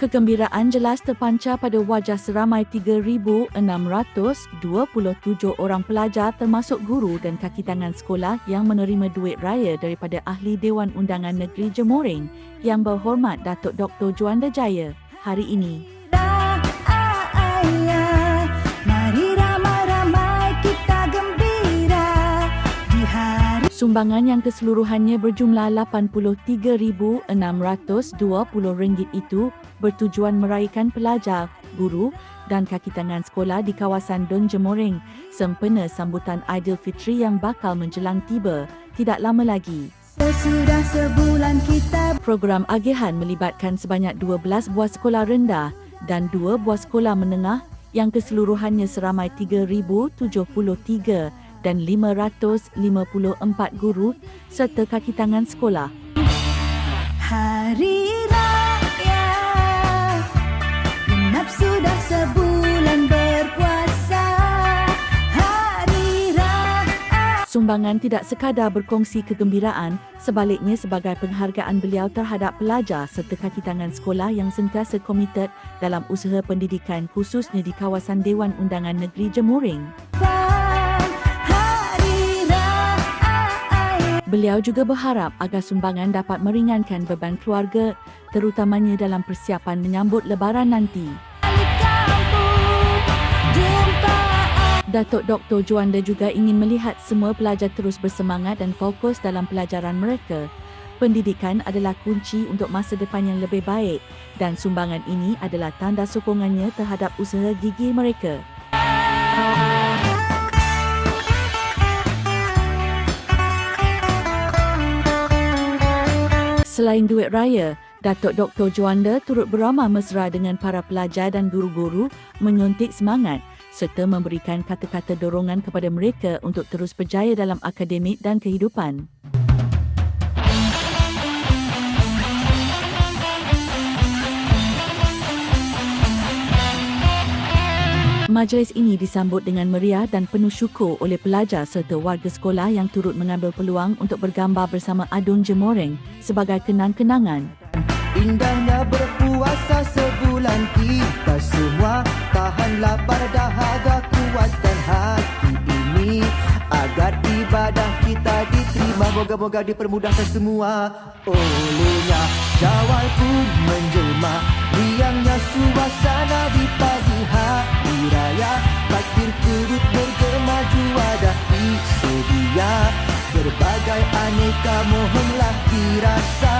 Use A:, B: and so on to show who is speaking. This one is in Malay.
A: Kegembiraan jelas terpancar pada wajah seramai 3,627 orang pelajar termasuk guru dan kaki tangan sekolah yang menerima duit raya daripada Ahli Dewan Undangan Negeri Jemoring yang berhormat Datuk Dr. Juanda Jaya hari ini. Sumbangan yang keseluruhannya berjumlah RM83,620 itu bertujuan meraihkan pelajar, guru dan kaki tangan sekolah di kawasan Don Jemoring sempena sambutan Aidilfitri yang bakal menjelang tiba tidak lama lagi. Sudah sebulan kita Program agihan melibatkan sebanyak 12 buah sekolah rendah dan 2 buah sekolah menengah yang keseluruhannya seramai 3073 dan 554 guru serta kaki tangan sekolah. Hari Raya Genap sudah sebulan berpuasa Hari Raya Sumbangan tidak sekadar berkongsi kegembiraan sebaliknya sebagai penghargaan beliau terhadap pelajar serta kaki tangan sekolah yang sentiasa komited dalam usaha pendidikan khususnya di kawasan Dewan Undangan Negeri Jemuring. Beliau juga berharap agar sumbangan dapat meringankan beban keluarga terutamanya dalam persiapan menyambut lebaran nanti. Datuk Dr. Juanda juga ingin melihat semua pelajar terus bersemangat dan fokus dalam pelajaran mereka. Pendidikan adalah kunci untuk masa depan yang lebih baik dan sumbangan ini adalah tanda sokongannya terhadap usaha gigi mereka. Selain duit raya, Datuk Dr. Juanda turut beramah mesra dengan para pelajar dan guru-guru menyuntik semangat serta memberikan kata-kata dorongan kepada mereka untuk terus berjaya dalam akademik dan kehidupan. Majlis ini disambut dengan meriah dan penuh syukur oleh pelajar serta warga sekolah yang turut mengambil peluang untuk bergambar bersama Adun Jemoreng sebagai kenang-kenangan. Indahnya berpuasa sebulan kita semua. Tahan lapar dahaga kuatkan hati ini. Agar ibadah kita diterima. Moga-moga dipermudahkan semua. Olehnya syawal pun aneka mohonlah dirasa